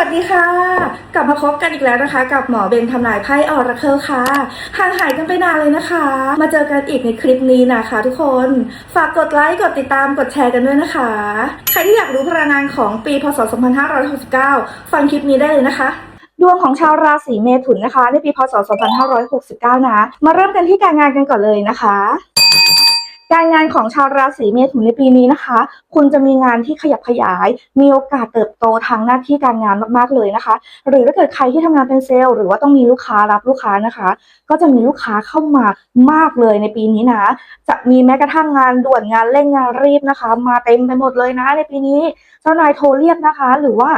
วัสดีค่ะ กลับมาพบกันอีกแล้วนะคะ กับหมอเบนทำนายไพ่ออราเคิลค่ะห่างหายกันไปนานเลยนะคะ มาเจอกันอีกในคลิปนี้นะคะ ทุกคนฝากกดไลค์กดติดตามกดแชร์กันด้วยนะคะ ใครที่อยากรู้พลังงานของปีพศ 2569 ฟังคลิปนี้ได้เลยนะคะดวงของชาวราศีเมถุนนะคะ ในปีพศ 2569 นะ มาเริ่มกันที่การงานกันก่อนเลยนะคะ การงานของชาวราศีเมถุนในปีนี้นะคะ คุณจะมีงานที่ขยับขยาย มีโอกาสเติบโตทางหน้าที่การงานมากๆเลยนะคะ หรือถ้าเกิดใครที่ทำงานเป็นเซลล์หรือว่าต้องมีลูกค้ารับลูกค้านะคะ ก็จะมีลูกค้าเข้ามามากเลยในปีนี้นะ จะมีแม้กระทั่งงานด่วนงานเร่งงานรีบนะคะ มาเต็มไปหมดเลยนะ ในปีนี้เจ้านายโทรเรียกนะคะ หรือว่า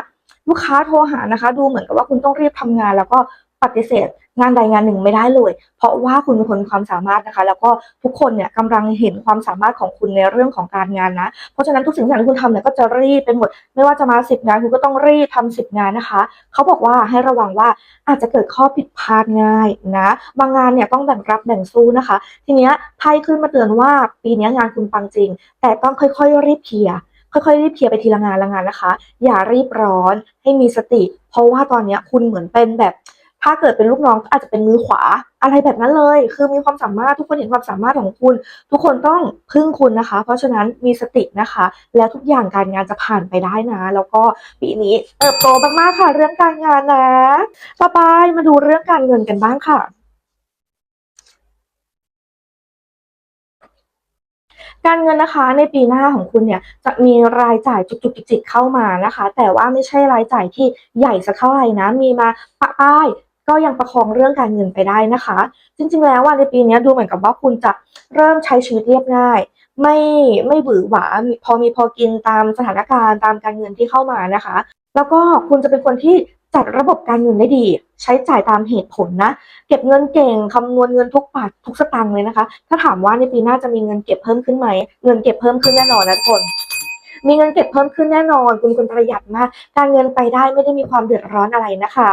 ลูกค้าโทรหานะคะ ดูเหมือนกับว่าคุณต้องรีบทำงาน แล้วก็ ปฏิเสธ งานใดงานหนึ่งไม่ได้เลย เพราะว่าคุณเป็นคนมีความสามารถนะคะ แล้วก็ทุกคนเนี่ยกำลังเห็นความสามารถของคุณในเรื่องของการงานนะ เพราะฉะนั้นทุกสิ่งอย่างที่คุณทำเนี่ยก็จะรีบไปหมด ไม่ว่าจะมาสิบงานคุณก็ต้องรีบทำสิบงานนะคะเขาบอกว่าให้ระวังว่าอาจจะเกิดข้อผิดพลาดง่ายนะบางงานเนี่ยต้องแบ่งรับแบ่งสู้นะคะ ทีเนี้ยไพ่ขึ้นมาเตือนว่าปีนี้งานคุณปังจริง แต่ต้องค่อยๆรีบเคลียร์ค่อยๆรีบเคลียร์ไปทีละงานละงานนะคะ อย่ารีบร้อนให้มีสติ เพราะว่าตอนเนี้ยคุณเหมือนเป็นแบบ ถ้าเกิดเป็นลูกน้องอาจจะเป็นมือขวา อะไรแบบนั้นเลย คือมีความสามารถทุกคนเห็นความสามารถของคุณ ทุกคนต้องพึ่งคุณนะคะ เพราะฉะนั้นมีสตินะคะ แล้วทุกอย่างการงานจะผ่านไปได้นะ แล้วก็ปีนี้เติบโตมากๆค่ะ เรื่องการงานนะต่อไปมาดูเรื่องการเงินกันบ้างค่ะการเงินนะคะในปีหน้าของคุณเนี่ยจะมีรายจ่ายจุกๆจิกๆเข้ามานะคะ แต่ว่าไม่ใช่รายจ่ายที่ใหญ่สักเท่าไหร่นะ มีมาปะป้าย ก็ยังประคองเรื่องการเงินไปได้นะคะ จริงๆ แล้วว่าในปีนี้ดูเหมือนกับว่าคุณจะเริ่มใช้ชีวิตเรียบง่าย ไม่ไม่หวือหวาพอมีพอกินตามสถานการณ์ตามการเงินที่เข้ามานะคะ แล้วก็คุณจะเป็นคนที่จัดระบบการเงินได้ดี ใช้จ่ายตามเหตุผลนะ เก็บเงินเก่งคำนวณเงินทุกบาททุกสตางค์เลยนะคะ ถ้าถามว่าในปีหน้าจะมีเงินเก็บเพิ่มขึ้นไหมเงินเก็บเพิ่มขึ้นแน่นอนนะทุกคนมีเงินเก็บเพิ่มขึ้นแน่นอน คุณคุณประหยัดมาก การเงินไปได้ไม่ได้มีความเดือดร้อนอะไรนะคะ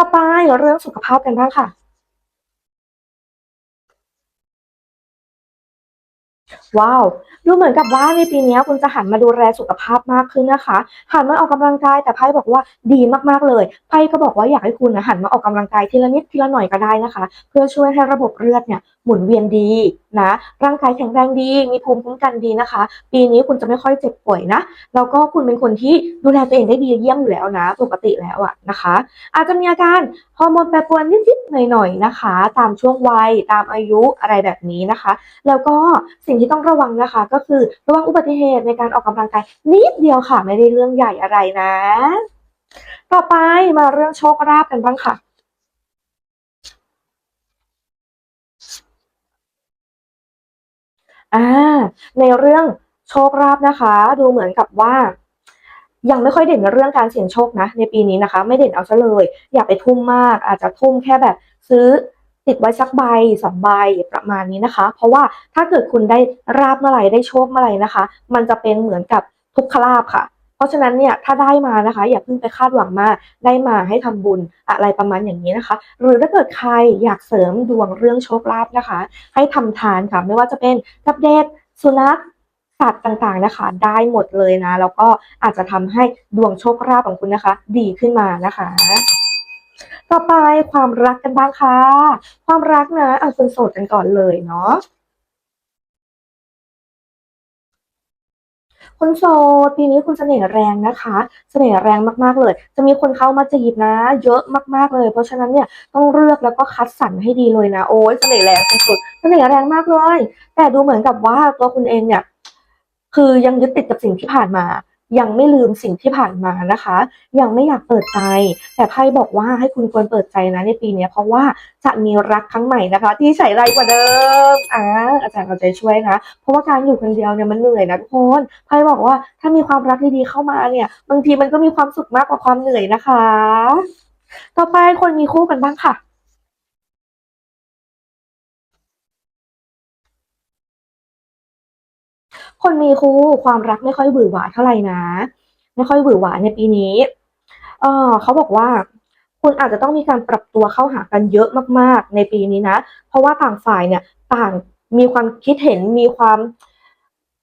ต่อไปเรื่องสุขภาพกันบ้างค่ะ ว้าวดูเหมือนกับว่าในปีนี้คุณจะหันมาดูแลสุขภาพมากขึ้นนะคะ หันมาออกกำลังกายแต่ไพ่บอกว่าดีมากๆเลยไพ่ก็บอกว่าอยากให้คุณนะหันมาออกกำลังกายทีละนิดทีละหน่อยก็ได้นะคะ เพื่อช่วยให้ระบบเลือดเนี่ยหมุนเวียนดีนะร่างกายแข็งแรงดี มีภูมิคุ้มกันดีนะคะ ปีนี้คุณจะไม่ค่อยเจ็บป่วยนะแล้วก็คุณเป็นคนที่ดูแลตัวเองได้ดีเยี่ยมอยู่แล้วนะ ปกติแล้วอะนะคะ อาจจะมีอาการฮอร์โมนแปรปรวนนิดๆหน่อยๆนะคะ ตามช่วงวัยตามอายุอะไรแบบนี้นะคะ แล้วก็สิ่งที่ต้องระวังนะคะ ก็คือระวังอุบัติเหตุในการออกกำลังกายนิดเดียวค่ะไม่ได้เรื่องใหญ่อะไรนะ ต่อไปมาเรื่องโชคลาภกันบ้างค่ะ อ่าในเรื่องโชคลาภนะคะ ดูเหมือนกับว่า ยังไม่ค่อยเด่นในเรื่องการเสี่ยงโชคนะ ในปีนี้นะคะ ไม่เด่นเอาซะเลย อย่าไปทุ่มมาก อาจจะทุ่มแค่แบบซื้อติดไว้สักใบสองใบประมาณนี้นะคะ เพราะว่าถ้าเกิดคุณได้ราบเมื่อไหร่ได้โชคเมื่อไหร่นะคะ มันจะเป็นเหมือนกับทุกขลาภค่ะ เพราะฉะนั้นเนี่ยถ้าได้มานะคะ อย่าเพิ่งไปคาดหวังมาได้มาให้ทำบุญอะไรประมาณอย่างนี้นะคะ หรือถ้าเกิดใครอยากเสริมดวงเรื่องโชคลาภนะคะ ให้ทำทานค่ะไม่ว่าจะเป็นกับเด็กสุนัขสัตว์ต่างๆนะคะ ได้หมดเลยนะ แล้วก็อาจจะทำให้ดวงโชคลาภของคุณนะคะ ดีขึ้นมานะคะต่อไปความรักกันบ้างค่ะ ความรักนะเอาคนโสดกันก่อนเลยเนาะ คนโสดปีนี้คุณเสน่ห์แรงนะคะ เสน่ห์แรงมากๆเลย จะมีคนเข้ามาจีบนะ เยอะมากๆเลย เพราะฉะนั้นเนี่ยต้องเลือกแล้วก็คัดสรรให้ดีเลยนะโอ้ยเสน่ห์แรงสุดๆเสน่ห์แรงมากเลย แต่ดูเหมือนกับว่าตัวคุณเองเนี่ย คือยังยึดติดกับสิ่งที่ผ่านมา ยังไม่ลืมสิ่งที่ผ่านมานะคะ ยังไม่อยากเปิดใจ แต่ไพ่บอกว่าให้คุณควรเปิดใจนะในปีนี้เพราะว่าจะมีรักครั้งใหม่นะคะ ที่ใส่ไรกว่าเดิมอ่าอาจารย์เอาใจช่วยนะเพราะว่าการอยู่คนเดียวเนี่ยมันเหนื่อยนะทุกคนไพ่บอกว่าถ้ามีความรักดีๆเข้ามาเนี่ย บางทีมันก็มีความสุขมากกว่าความเหนื่อยนะคะ ต่อไปคนมีคู่กันบ้างค่ะ คนมีคู่ความรักไม่ค่อยหวือหวาเท่าไหร่นะ ไม่ค่อยหวือหวาในปีนี้เออเขาบอกว่า คุณอาจจะต้องมีการปรับตัวเข้าหากันเยอะมากๆ ในปีนี้นะ เพราะว่าต่างฝ่ายเนี่ยต่างมีความคิดเห็นมีความ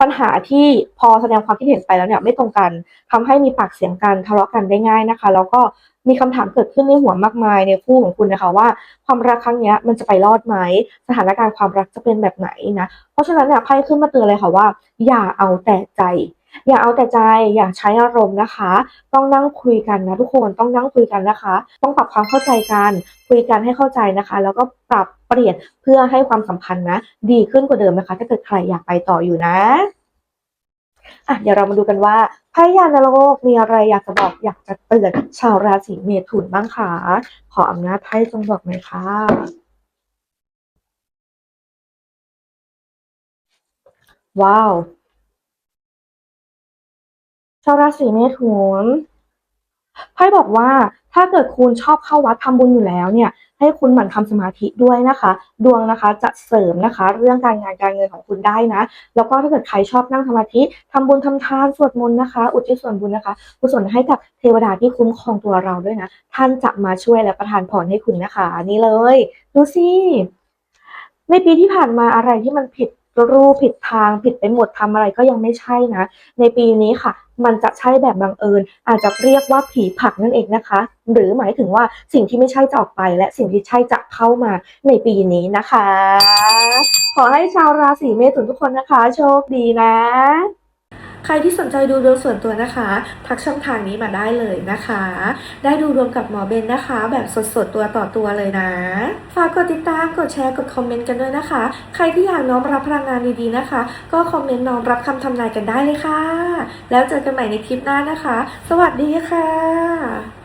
ปัญหาที่พอแสดงความคิดเห็นไปแล้วเนี่ยไม่ตรงกันทำให้มีปากเสียงกันทะเลาะกันได้ง่ายนะคะ แล้วก็ มีคำถามเกิดขึ้นในหัวมากมายในคู่ของคุณนะคะว่า ความรักครั้งนี้มันจะไปรอดไหม สถานการณ์ความรักจะเป็นแบบไหนนะ เพราะฉะนั้นเนี่ยไพ่ขึ้นมาเตือนเลยค่ะว่า อย่าเอาแต่ใจอย่าเอาแต่ใจอย่าใช้อารมณ์นะคะ ต้องนั่งคุยกันนะทุกคนต้องนั่งคุยกันนะคะ ต้องปรับความเข้าใจกันคุยกันให้เข้าใจนะคะ แล้วก็ปรับเปลี่ยนเพื่อให้ความสัมพันธ์นะ ดีขึ้นกว่าเดิมนะคะ ถ้าเกิดใครอยากไปต่ออยู่นะ อะเดี๋ยวเรามาดูกันว่าไพ่ยานโลกมีอะไรอยากจะบอกอยากจะเตือนชาวราศีเมถุนบ้างคะขออำนาจไพ่จงบอกหน่อยค่ะว้าว ชาวราศีเมถุนไพ่บอกว่าถ้าเกิดคุณชอบเข้าวัดทำบุญอยู่แล้วเนี่ย ให้คุณหมั่นทำสมาธิด้วยนะคะ ดวงนะคะจะเสริมนะคะ เรื่องการงานการเงินของคุณได้นะ แล้วก็ถ้าเกิดใครชอบนั่งสมาธิทำบุญทำทานสวดมนต์นะคะ อุทิศส่วนบุญนะคะกุศลให้กับเทวดาที่คุ้มครองตัวเราด้วยนะ ท่านจะมาช่วยและประทานพรให้คุณนะคะ นี่เลยดูสิในปีที่ผ่านมาอะไรที่มันผิดรูปผิดทางผิดไปหมดทำอะไรก็ยังไม่ใช่นะ ในปีนี้ค่ะ มันจะใช่แบบบังเอิญ อาจจะเรียกว่าผีผักนั่นเองนะคะ หรือหมายถึงว่าสิ่งที่ไม่ใช่จะออกไป และสิ่งที่ใช่จะเข้ามาในปีนี้นะคะ ขอให้ชาวราศีเมถุนทุกคนนะคะ โชคดีนะ ใครที่สนใจดูดวงส่วนตัวนะคะ ทักช่องทางนี้มาได้เลยนะคะ ได้ดูรวมกับหมอเบนนะคะ แบบสดๆตัวต่อตัวเลยนะ ฝากกดติดตามกดแชร์กดคอมเมนต์กันด้วยนะคะ ใครที่อยากน้อมรับพลังงานดีๆนะคะ ก็คอมเมนต์น้อมรับคำทำนายกันได้เลยค่ะ แล้วเจอกันใหม่ในคลิปหน้านะคะ สวัสดีค่ะ